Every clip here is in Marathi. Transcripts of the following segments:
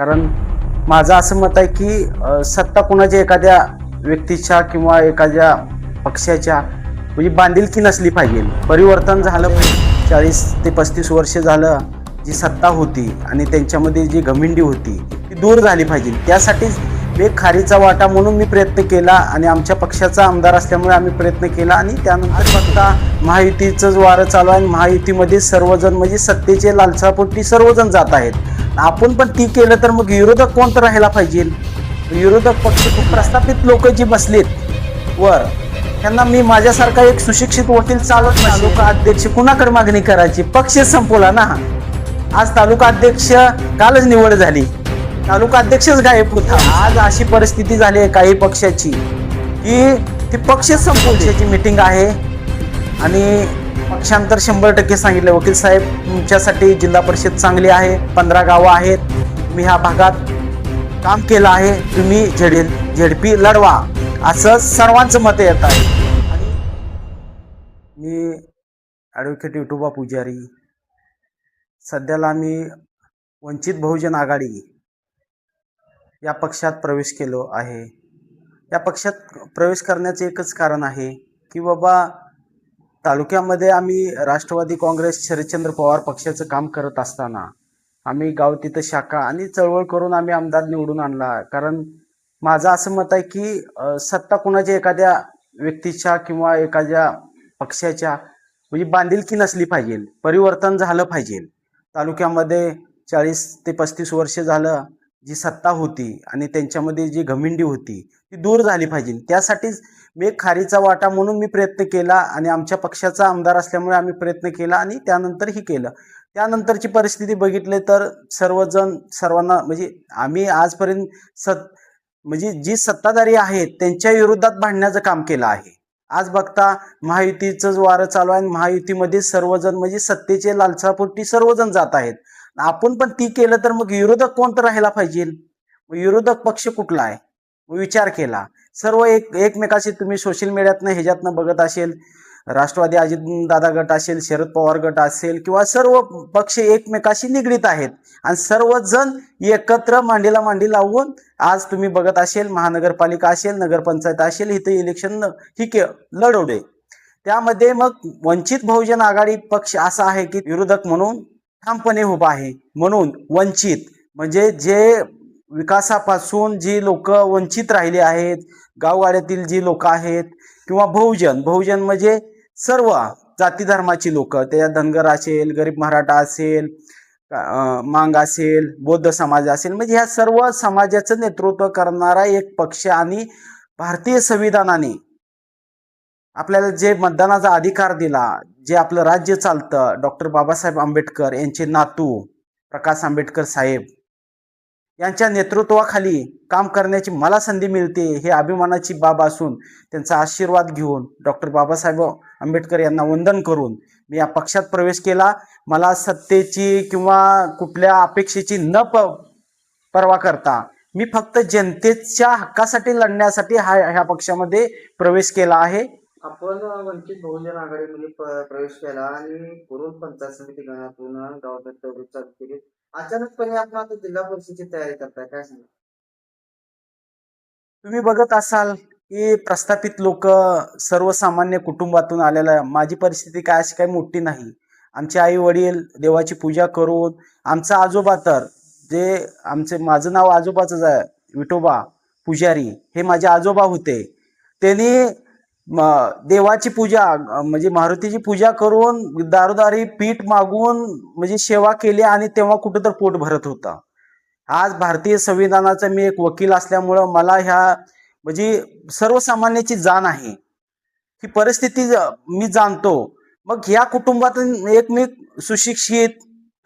कारण माझं असं मत आहे की सत्ता कोणाच्या एखाद्या व्यक्तीच्या किंवा एखाद्या पक्षाच्या म्हणजे बांधिलकी नसली पाहिजे. परिवर्तन झालं चाळीस ते पस्तीस वर्ष झालं जी सत्ता होती आणि त्यांच्यामध्ये जी घमिंडी होती ती दूर झाली पाहिजे. त्यासाठीच एक खारीचा वाटा म्हणून मी प्रयत्न केला आणि आमच्या पक्षाचा आमदार असल्यामुळे आम्ही प्रयत्न केला आणि त्यानंतर फक्त महायुतीचं वारं चालू आहे आणि महायुतीमध्ये सर्वजण म्हणजे सत्तेचे लालसापोटी सर्वजण जात आहेत. आपण पण ती केलं तर मग विरोधक कोण तर राहायला पाहिजे? विरोधक पक्ष खूप प्रस्थापित लोक जी बसलेत वर त्यांना मी माझ्यासारखा एक सुशिक्षित वकील चालत नाही. तालुका अध्यक्ष कुणाकडे मागणी करायची? पक्ष संपवला ना. आज तालुका अध्यक्ष कालच निवड झाली. तालुका अध्यक्षच गायब होता. आज अशी परिस्थिती झाली आहे काही पक्षाची की ती पक्ष संपवण्याची मिटिंग आहे. आणि पक्षांतर शंभर टक्के सांगितलं वकील साहेब तुमच्यासाठी जिल्हा परिषद चांगली आहे पंधरा गावं आहेत मी ह्या भागात काम केलं आहे तुम्ही झेडेल झेडपी लढवा असं सर्वांचं मत येत आहे. आणि मी ॲडव्होकेट युटुबा पुजारी. सध्याला मी वंचित बहुजन आघाडी या पक्षात प्रवेश केलो आहे. या पक्षात प्रवेश करण्याचे एकच कारण आहे की बाबा तालुक्यामध्ये आम्ही राष्ट्रवादी काँग्रेस शरदचंद्र पवार पक्षाचं काम करत असताना आम्ही गाव तिथं शाखा आणि चळवळ करून आम्ही आमदार निवडून आणला. कारण माझं असं मत आहे की सत्ता कुणाच्या एखाद्या व्यक्तीच्या किंवा एखाद्या पक्षाच्या म्हणजे बांधिलकी नसली पाहिजे परिवर्तन झालं पाहिजे. तालुक्यामध्ये चाळीस ते पस्तीस वर्ष झालं जी सत्ता होती आणि त्यांच्यामध्ये जी घमिंडी होती ती दूर झाली पाहिजे. त्यासाठीच मी खारीचा वाटा म्हणून मी प्रयत्न केला आणि आमच्या पक्षाचा आमदार असल्यामुळे आम्ही प्रयत्न केला आणि त्यानंतरही केलं. त्यानंतरची परिस्थिती बघितली तर सर्वजण सर्वांना म्हणजे आम्ही आजपर्यंत सत म्हणजे जी सत्ताधारी आहेत त्यांच्या विरोधात भांडण्याचं काम केलं आहे. आज बघता महायुतीचं वारं चालू आहे आणि महायुतीमध्ये सर्वजण म्हणजे सत्तेचे लालसापोटी सर्वजण जात आहेत. आपण पण ती केलं तर मग विरोधक कोण तर राहायला पाहिजे? मग विरोधक पक्ष कुठला आहे? मग विचार केला. सर्व एक एकमेकाशी तुम्ही सोशल मीडियातनं ह्याच्यातनं बघत असेल राष्ट्रवादी अजितदादा गट असेल शरद पवार गट असेल किंवा सर्व पक्ष एकमेकाशी निगडीत आहेत आणि सर्वजण एकत्र मांडीला मांडी लावून आज तुम्ही बघत असेल महानगरपालिका असेल नगरपंचायत असेल इथं इलेक्शन ही के लढवले त्यामध्ये मग वंचित बहुजन आघाडी पक्ष असा आहे की विरोधक म्हणून ठामपणे उभा आहे म्हणून वंचित म्हणजे जे विकासापासून जी लोक वंचित राहिली आहेत गावगाड्यातील जी लोक आहेत किंवा बहुजन बहुजन म्हणजे सर्व जाती धर्माची लोक त्या धनगर असेल गरीब मराठा असेल मांग असेल बौद्ध समाज असेल म्हणजे ह्या सर्व समाजाचं नेतृत्व करणारा एक पक्ष आणि भारतीय संविधानाने आपल्याला जे मतदानाचा अधिकार दिला जे आपलं राज्य चालतं डॉक्टर बाबासाहेब आंबेडकर यांचे नातू प्रकाश आंबेडकर साहेब यांच्या नेतृत्वाखाली काम करण्याची मला संधी मिळते हे अभिमानाची बाब असून त्यांचा आशीर्वाद घेऊन डॉक्टर बाबासाहेब आंबेडकर यांना वंदन करून मी या पक्षात प्रवेश केला. मला सत्तेची किंवा कुठल्या अपेक्षेची न प परवा करता मी फक्त जनतेच्या हक्कासाठी लढण्यासाठी हा ह्या पक्षामध्ये प्रवेश केला आहे. आपण वंचित बहुजन आघाडीमध्ये प्रवेश केला आणि पूर्व पंचायत समिती गणातून गावात दौरे चालू अचानकपणे आपण आता जिल्हा परिषदेची तयारी करताय काय सांगा तुम्ही बघत असाल की प्रस्थापित लोक सर्वसामान्य कुटुंबातून आलेला माझी परिस्थिती काय अशी काही मोठी नाही. आमचे आई वडील देवाची पूजा करून आमचा आजोबा तर जे आमचे माझं नाव आजोबाच आहे विठोबा पुजारी हे माझे आजोबा होते. त्यांनी देवाची पूजा म्हणजे मारुतीची पूजा करून दारोदारी पीठ मागून म्हणजे सेवा केली आणि तेव्हा कुठं तर पोट भरत होता. आज भारतीय संविधानाचा मी एक वकील असल्यामुळं मला ह्या म्हणजे सर्वसामान्याची जाण आहे. ही परिस्थिती ज- मी जाणतो. मग ह्या कुटुंबातून एक मी सुशिक्षित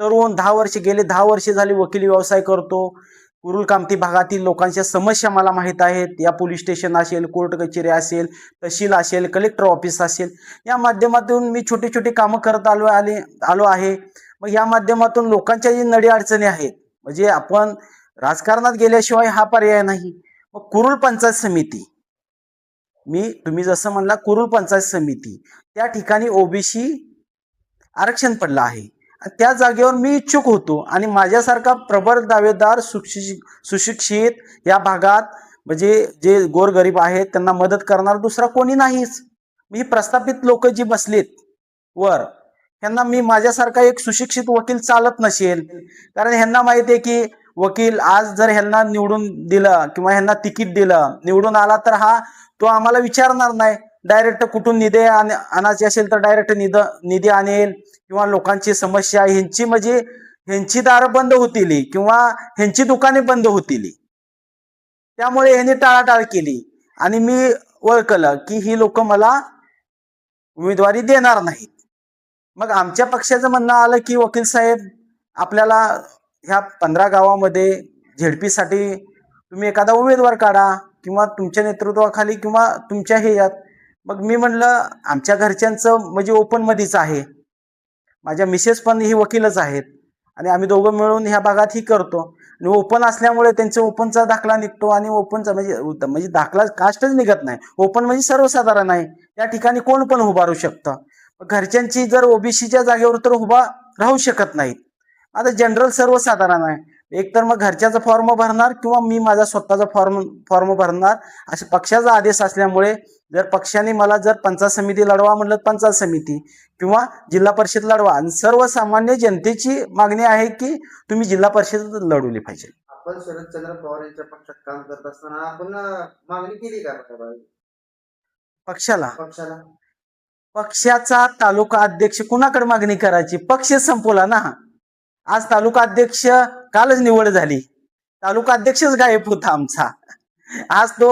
तरुण दहा वर्ष गेले दहा वर्ष झाली वकिली व्यवसाय करतो. कुरुल कामती भागातील लोकांच्या समस्या मला माहीत आहेत. या पोलीस स्टेशन असेल कोर्ट कचेरी असेल तहसील असेल कलेक्टर ऑफिस असेल या माध्यमातून मी छोटी छोटी कामं करत आलो आले आलो आहे. मग या माध्यमातून लोकांच्या जी नडी अडचणी आहेत म्हणजे आपण राजकारणात गेल्याशिवाय हा पर्याय नाही. मग कुरुल पंचायत समिती. मी तुम्ही जसं म्हणला कुरुल पंचायत समिती. त्या ठिकाणी ओबीसी आरक्षण पडलं आहे. त्या जागेवर मी इच्छुक होतो आणि माझ्यासारखा प्रबळ दावेदार सुशिक्षित सुशिक्षित या भागात म्हणजे जे गोरगरीब आहेत त्यांना मदत करणार दुसरा कोणी नाहीच. मी प्रस्थापित लोक जी बसलीत वर ह्यांना मी माझ्यासारखा एक सुशिक्षित वकील चालत नसेल. कारण ह्यांना माहिती आहे की वकील आज जर ह्यांना निवडून दिलं किंवा ह्यांना तिकीट दिलं निवडून आला तर हा तो आम्हाला विचारणार नाही. डायरेक्ट कुठून निधी आण- आणायची असेल तर डायरेक्ट निध निधी आणेल. किंवा लोकांची समस्या ह्यांची म्हणजे ह्यांची दारं बंद होतील किंवा ह्यांची दुकाने बंद होतील. त्यामुळे ह्यांनी टाळाटाळ केली. आणि मी ओळखलं की ही लोक मला उमेदवारी देणार नाहीत. मग आमच्या पक्षाचं म्हणणं आलं की वकील साहेब आपल्याला ह्या पंधरा गावामध्ये झेडपीसाठी तुम्ही एखादा उमेदवार काढा किंवा तुमच्या नेतृत्वाखाली किंवा तुमच्या हे यात मग मी म्हणलं आमच्या घरच्यांचं म्हणजे ओपनमध्येच आहे. माझ्या मिसेस पण ही वकीलच आहेत. आणि आम्ही दोघं मिळून ह्या भागात ही करतो. आणि ओपन असल्यामुळे त्यांचा ओपनचा दाखला निघतो आणि ओपनचा म्हणजे म्हणजे दाखला कास्टच निघत नाही. ओपन म्हणजे सर्वसाधारण आहे. त्या ठिकाणी कोण पण उभारू शकतं. घरच्यांची जर ओबीसीच्या जागेवर तर उभा राहू शकत नाहीत. आता जनरल सर्वसाधारण आहे. एक तर मग घरच्याचा फॉर्म भरणार किंवा मी माझा स्वतःचा फॉर्म फॉर्म भरणार असे पक्षाचा आदेश असल्यामुळे जर पक्षाने मला जर पंचायत समिती लढवा म्हणलं तर पंचायत समिती किंवा जिल्हा परिषद लढवा. आणि सर्वसामान्य जनतेची मागणी आहे की तुम्ही जिल्हा परिषद लढवली पाहिजे. आपण शरदचंद्र पवार यांच्या पक्षात काम करत असताना आपण मागणी केली का? पक्षाला? पक्षाला. पक्षाचा तालुका अध्यक्ष कुणाकडे मागणी करायची? पक्ष संपवला ना. आज तालुका अध्यक्ष कालच निवड झाली. तालुका अध्यक्षच गायब होता आमचा. आज तो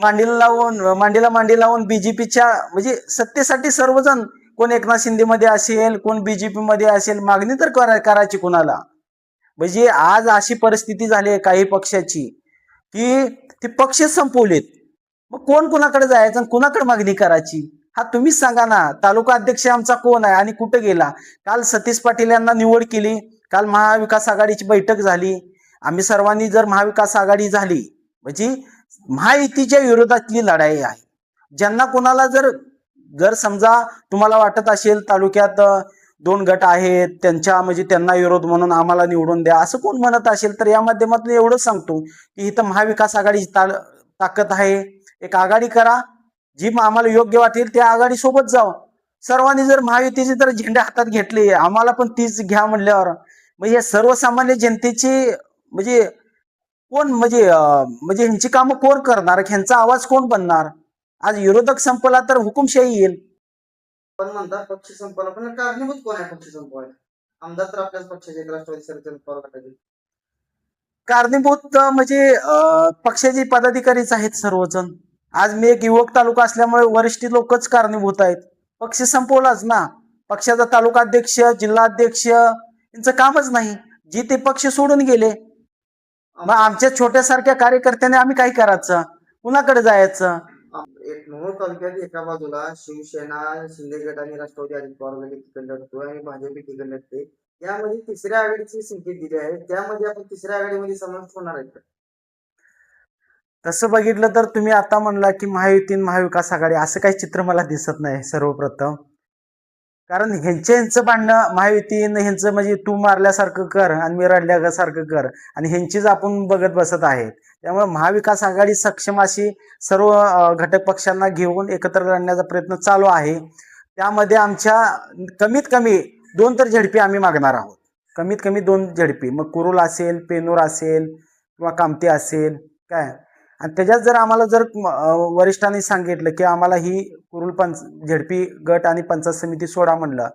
मांडीला लावून मांडीला मांडी लावून बीजेपीच्या म्हणजे सत्तेसाठी सर्वजण कोण एकनाथ शिंदे मध्ये असेल कोण बीजेपी मध्ये असेल मागणी तर करायची कुणाला. म्हणजे आज अशी परिस्थिती झाली आहे काही पक्षाची की ते पक्ष संपवलेत. मग कोण कुणाकडे जायचं आणि कुणाकडे मागणी करायची? हा तुम्हीच सांगा ना. तालुका अध्यक्ष आमचा कोण आहे आणि कुठे गेला? काल सतीश पाटील यांना निवड केली. काल महाविकास आघाडीची बैठक झाली. आम्ही सर्वांनी जर महाविकास आघाडी झाली म्हणजे महायुतीच्या विरोधातली लढाई आहे. ज्यांना कोणाला जर जर समजा तुम्हाला वाटत असेल तालुक्यात दोन गट आहेत त्यांच्या म्हणजे त्यांना विरोध म्हणून आम्हाला निवडून द्या असं कोण म्हणत असेल तर या माध्यमातून एवढंच सांगतो की इथं महाविकास आघाडीची ता ताकद आहे. एक आघाडी करा. जी मग आम्हाला योग्य वाटेल त्या आघाडीसोबत जावं. सर्वांनी जर महायुतीचे जर झेंडे हातात घेतले आम्हाला पण तीच घ्या म्हणल्यावर. म्हणजे सर्वसामान्य जनतेची म्हणजे कोण म्हणजे म्हणजे ह्यांची कामं कोण करणार? ह्यांचा आवाज कोण बनणार? आज विरोधक संपला तर हुकुमशाही येईल. पण म्हणतात पक्ष संपवला पण कारणीभूत कोण आहे पक्ष संपवायला? आमदार तर आपल्याच पक्षाचे राष्ट्रवादी गटाचे. कारणीभूत म्हणजे पक्षाचे पदाधिकारीच आहेत सर्वजण. आज मी एक युवक तालुका असल्यामुळे वरिष्ठ लोकच कारणीभूत आहेत. पक्ष संपवलाच ना. पक्षाचा तालुका अध्यक्ष यांचं कामच नाही. जी ते पक्ष सोडून गेले मग आमच्या छोट्यासारख्या कार्यकर्त्याने आम्ही काय करायचं? कुणाकडे जायचं? एक मोहोळ तालुक्यात एका बाजूला शिवसेना शिंदे गट आणि राष्ट्रवादी अजित पवार गट तिकडे लढतो आणि भाजप तिकडे लढते यामध्ये तिसऱ्या आघाडीची संकेत दिली आहे. त्यामध्ये आपण तिसऱ्या आघाडीमध्ये समाविष्ट होणार आहे तसं बघितलं तर तुम्ही आता म्हणला की महायुतीन महाविकास आघाडी असं काही चित्र मला दिसत नाही सर्वप्रथम. कारण ह्यांचं ह्यांचं भांडणं महायुतीनं ह्यांचं म्हणजे तू मारल्यासारखं कर आणि मी रडल्यासारखं कर आणि ह्यांचीच आपण बघत बसत आहेत. त्यामुळे महाविकास आघाडी सक्षम अशी सर्व घटक पक्षांना घेऊन एकत्र लढण्याचा प्रयत्न चालू आहे. त्यामध्ये आमच्या कमीत कमी दोन तर झडपी आम्ही मागणार आहोत. कमीत कमी दोन झडपी. मग कुरुल असेल पेनूर असेल किंवा कामती असेल काय? आणि त्याच्यात जर आम्हाला जर वरिष्ठांनी सांगितलं की आम्हाला ही कुरुल पंच झेडपी गट आणि पंचायत समिती सोडा म्हणलं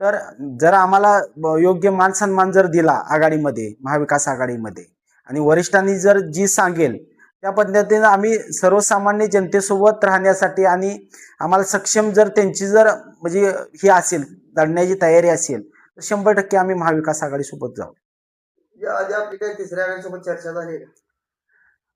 तर जर आम्हाला ब- योग्य मान सन्मान जर दिला आघाडीमध्ये महाविकास आघाडीमध्ये आणि वरिष्ठांनी जर जी सांगेल त्या पद्धतीनं आम्ही सर्वसामान्य जनतेसोबत राहण्यासाठी आणि आम्हाला सक्षम जर त्यांची जर म्हणजे ही असेल लढण्याची तयारी असेल तर शंभर टक्के आम्ही महाविकास आघाडीसोबत जाऊ या आधी आपली काही तिसऱ्या आघाडीसोबत चर्चा झाली का?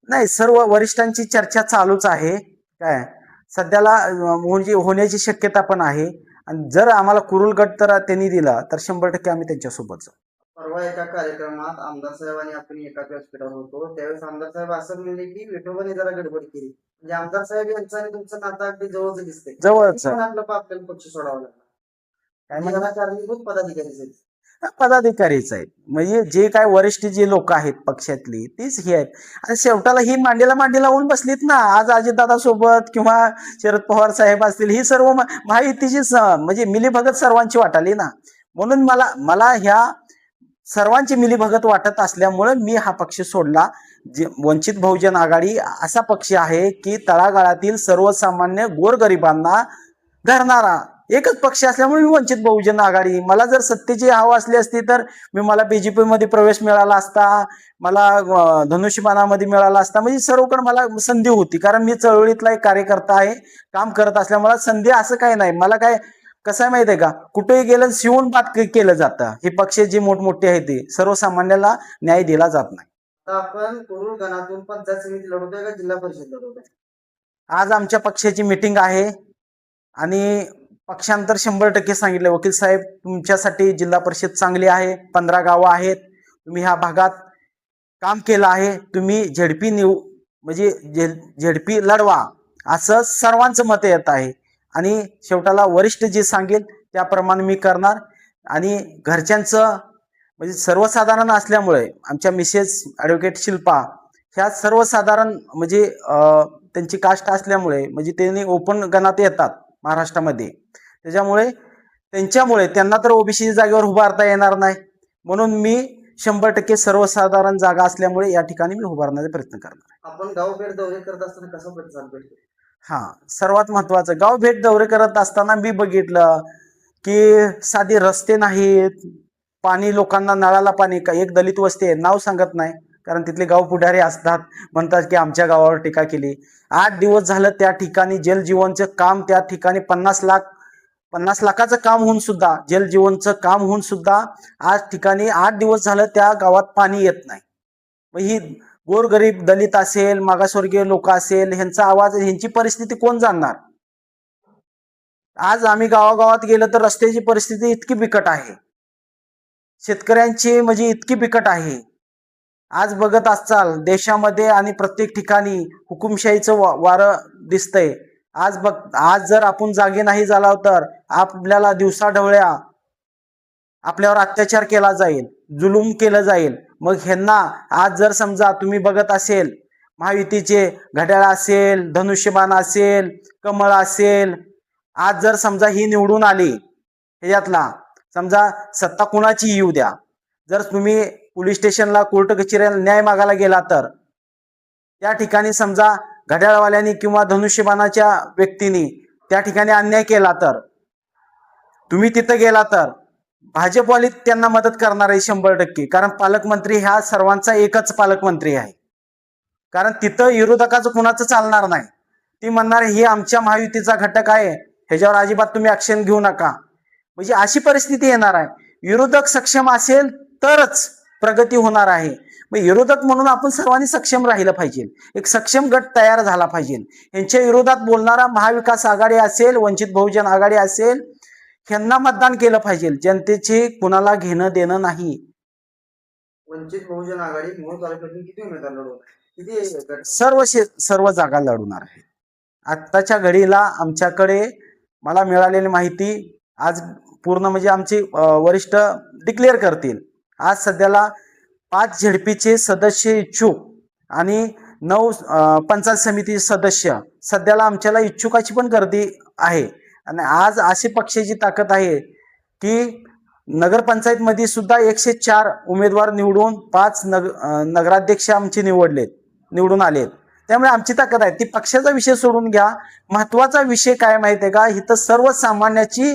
नाही सर्व वरिष्ठांची चर्चा चालूच आहे. काय? सध्याला म्हणजे होण्याची शक्यता पण आहे. आणि जर आम्हाला कुरुल गट तर त्यांनी दिला तर शंभर टक्के आम्ही त्यांच्यासोबत जाऊ. परवा एका कार्यक्रमात आमदार साहेब आणि आपण एकाच व्यासपीठावर होतो. त्यावेळेस आमदार साहेब असं म्हणले की विठोबाने जरा गडबड केली. म्हणजे आमदार साहेब यांचं आणि तुमचं नातं अगदी जवळच दिसतंय. जवळच. आपलं आपल्याला पक्ष सोडावा लागला. काय म्हणजे कारणीभूत पदाधिकारी पदाधिकारीच आहेत. म्हणजे जे काय वरिष्ठ जे लोक आहेत पक्षातली तीच ही आहेत. आणि शेवटाला ही मांडीला मांडी लावून बसलीत ना. आज अजितदादा सोबत किंवा शरद पवार साहेब असतील ही सर्व म- स- म्हणजे मिलीभगत सर्वांची वाटाली ना. म्हणून मला मला ह्या सर्वांची मिलीभगत वाटत असल्यामुळे मी हा पक्ष सोडला. जे वंचित बहुजन आघाडी असा पक्ष आहे की तळागाळातील सर्वसामान्य गोरगरिबांना धरणारा एकच पक्ष असल्यामुळे मी वंचित बहुजन आघाडी. मला जर सत्तेची हवा असली असती तर मी मला बीजेपी मध्ये प्रवेश मिळाला असता मला अं, धनुष्यबाणामध्ये मिळाला असता म्हणजे सर्वकडे मला संधी होती. कारण मी चळवळीतला एक कार्यकर्ता आहे काम करत असल्यामुळे संधी असं काही नाही. मला काय कसं आहे माहिती आहे का? कुठेही गेलं शिवून बात केलं जातं. हे पक्ष जे मोठमोठे आहेत ते सर्वसामान्याला न्याय दिला जात नाही. आपण कुरुल गणातून पंचायत समिती लढवतोय का जिल्हा परिषद लढवतोय? आज आमच्या पक्षाची मीटिंग आहे आणि पक्षांतर शंभर टक्के सांगितले वकील साहेब तुमच्यासाठी जिल्हा परिषद चांगली आहे पंधरा गावं आहेत तुम्ही ह्या भागात काम केलं आहे तुम्ही झेडपी निव म्हणजे झे- झेडपी लढवा असं सर्वांचं मत येत आहे. आणि शेवटाला वरिष्ठ जे सांगेल त्याप्रमाणे मी करणार. आणि घरच्यांचं म्हणजे सर्वसाधारण असल्यामुळे आमच्या मिसेस ॲडव्होकेट शिल्पा ह्या सर्वसाधारण म्हणजे त्यांची कास्ट असल्यामुळे म्हणजे त्यांनी ओपन गणात येतात. महाराष्ट्रामध्ये. त्याच्यामुळे त्यांच्यामुळे त्यांना तर ओबीसी जागेवर उभारता येणार नाही. म्हणून मी शंभर टक्के सर्वसाधारण जागा असल्यामुळे या ठिकाणी मी उभारण्याचा प्रयत्न करणार आपण गावफेर दौरे करत असताना कसा प्रतिसाद भेटतो? हा सर्वात महत्वाचं गाव भेट दौरे करत असताना मी बघितलं की साधी रस्ते नाहीत पाणी लोकांना नळाला पाणी का एक दलित वस्ती आहे नाव सांगत नाही. कारण तिथले गाव पुढारी असतात. म्हणतात की आमच्या गावावर टीका केली. आठ दिवस झालं त्या ठिकाणी जलजीवनचं काम त्या ठिकाणी पन्नास लाख पन्नास लाखाचं काम होऊन सुद्धा जलजीवनचं काम होऊन सुद्धा आज ठिकाणी आठ दिवस झालं त्या गावात पाणी येत नाही. मग ही गोरगरीब दलित असेल मागासवर्गीय लोक असेल ह्यांचा आवाज ह्यांची परिस्थिती कोण जाणणार? आज आम्ही गावागावात गेलो तर रस्त्याची परिस्थिती इतकी बिकट आहे. शेतकऱ्यांची म्हणजे इतकी बिकट आहे. आज बघत असाल देशामध्ये आणि प्रत्येक ठिकाणी हुकुमशाहीचं वा- वारं दिसतंय. आज बघ आज जर आपण जागे नाही झाला तर आपल्याला दिवसाढवळ्या आपल्यावर अत्याचार केला जाईल जुलूम केलं जाईल. मग ह्यांना आज जर समजा तुम्ही बघत असेल महायुतीचे घड्याळ असेल धनुष्यबाण असेल कमळ असेल आज जर समजा ही निवडून आली ह्याच्यातला समजा सत्ता कुणाची येऊ द्या? जर तुम्ही पोलीस स्टेशनला कोर्ट कचेऱ्याला न्याय मागायला गेला तर? त्या ठिकाणी समजा घड्याळवाल्यांनी किंवा धनुष्यबाणाच्या व्यक्तीनी त्या ठिकाणी अन्याय केला तर? तुम्ही तिथं गेला तर? भाजपवाली त्यांना मदत करणार आहे शंभर टक्के. कारण पालकमंत्री ह्या सर्वांचा एकच पालकमंत्री आहे. कारण तिथं विरोधकाचं कुणाचं चालणार नाही. ती म्हणणार हे आमच्या महायुतीचा घटक आहे. ह्याच्यावर अजिबात तुम्ही ऍक्शन घेऊ नका. म्हणजे अशी परिस्थिती येणार आहे. विरोधक सक्षम असेल तरच प्रगती होणार आहे. मग विरोधक म्हणून आपण सर्वांनी सक्षम राहिलं पाहिजे. एक सक्षम गट तयार झाला पाहिजे. यांच्या विरोधात बोलणारा महाविकास आघाडी असेल वंचित बहुजन आघाडी असेल ह्यांना मतदान केलं पाहिजे. जनतेचे कुणाला घेणं देणं नाही. वंचित बहुजन आघाडी किती उमेदवार? सर्व सर्व जागा लढवणार आहे. आत्ताच्या घडीला आमच्याकडे मला मिळालेली माहिती आज पूर्ण म्हणजे आमचे वरिष्ठ डिक्लेअर करतील. आज सध्याला पाच झेडपीचे सदस्य इच्छुक आणि नऊ पंचायत समिती सदस्य सध्याला आमच्याला इच्छुकाची पण गर्दी आहे. आणि आज अशी पक्षाची ताकद आहे की नगरपंचायतमध्ये सुद्धा एकशे चार उमेदवार निवडून पाच नग नगराध्यक्ष आमचे निवडलेत निवडून आलेत. त्यामुळे आमची ताकद आहे. ती पक्षाचा विषय सोडून घ्या. महत्त्वाचा विषय काय माहिती आहे का? इथं सर्वसामान्याची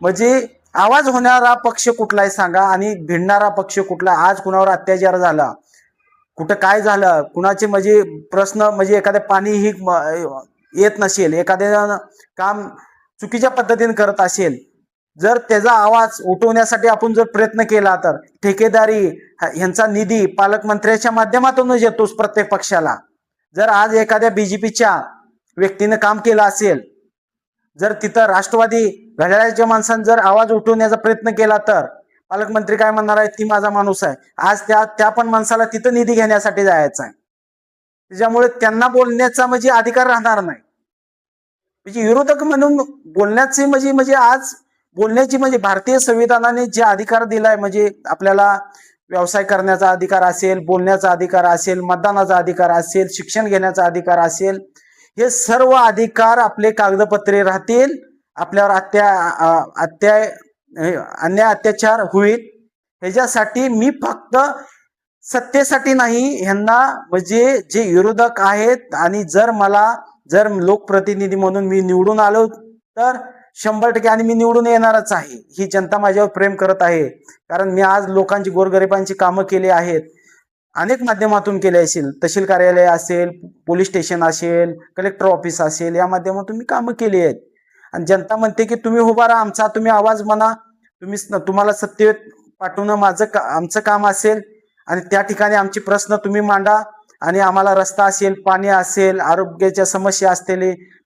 म्हणजे आवाज होणारा पक्ष कुठला आहे सांगा आणि भिडणारा पक्ष कुठला? आज कुणावर अत्याचार झाला? कुठं काय झालं? कुणाचे म्हणजे प्रश्न म्हणजे एखाद्या पाणी ही म- येत नसेल एखाद्या काम चुकीच्या पद्धतीने करत असेल जर त्याचा आवाज उठवण्यासाठी आपण जर प्रयत्न केला तर ठेकेदारी ह- ह्यांचा निधी पालकमंत्र्याच्या माध्यमातूनच येतोच प्रत्येक पक्षाला. जर आज एखाद्या बीजेपीच्या व्यक्तीनं काम केलं असेल जर तिथं राष्ट्रवादी घड्याळ्याच्या माणसानं जर आवाज उठवण्याचा प्रयत्न केला तर पालकमंत्री काय म्हणणार आहे ती माझा माणूस आहे. आज त्या त्या पण माणसाला तिथं निधी घेण्यासाठी जायचं आहे. त्याच्यामुळे त्यांना बोलण्याचा म्हणजे अधिकार राहणार नाही. म्हणजे विरोधक म्हणून बोलण्याचे म्हणजे म्हणजे आज बोलण्याची म्हणजे भारतीय संविधानाने जे अधिकार दिलाय म्हणजे आपल्याला व्यवसाय करण्याचा अधिकार असेल बोलण्याचा अधिकार असेल मतदानाचा अधिकार असेल शिक्षण घेण्याचा अधिकार असेल हे सर्व अधिकार आपले कागदपत्रे राहतील. आपल्यावर अत्या अत्याय हे, अन्याय अत्याचार होईल. ह्याच्यासाठी मी फक्त सत्तेसाठी नाही ह्यांना म्हणजे जे विरोधक आहेत आणि जर मला जर लोकप्रतिनिधी म्हणून मी निवडून आलो तर शंभर टक्के आणि मी निवडून येणारच आहे. ही जनता माझ्यावर प्रेम करत आहे. कारण मी आज लोकांची गोरगरिबांची कामं केली आहेत. अनेक माध्यमातून केले असेल. तहसील कार्यालय असेल पोलीस स्टेशन असेल कलेक्टर ऑफिस असेल या माध्यमातून मी कामं केली आहेत. आणि जनता म्हणते की तुम्ही उभा राहा आमचा तुम्ही आवाज म्हणा. तुम्ही तुम्हाला सत्तेत पाठवणं माझं का आमचं काम असेल. आणि त्या ठिकाणी आमचे प्रश्न तुम्ही मांडा. आणि आम्हाला रस्ता असेल पाणी असेल आरोग्याच्या समस्या असतील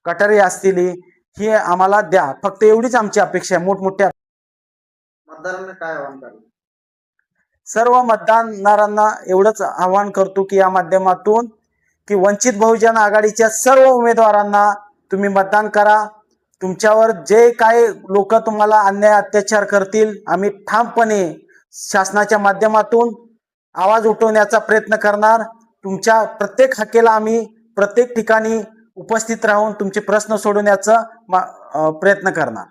गटारे असतील हे आम्हाला द्या. फक्त एवढीच आमची अपेक्षा आहे. मोठमोठ्या मतदारांना काय आवाहन सर्व मतदानदारांना एवढंच आवाहन करतो की या माध्यमातून की वंचित बहुजन आघाडीच्या सर्व उमेदवारांना तुम्ही मतदान करा. तुमच्यावर जे काय लोक तुम्हाला अन्याय अत्याचार करतील आम्ही ठामपणे शासनाच्या माध्यमातून आवाज उठवण्याचा प्रयत्न करणार. तुमच्या प्रत्येक हाकेला आम्ही प्रत्येक ठिकाणी उपस्थित राहून तुमचे प्रश्न सोडवण्याचा मा- प्रयत्न करणार.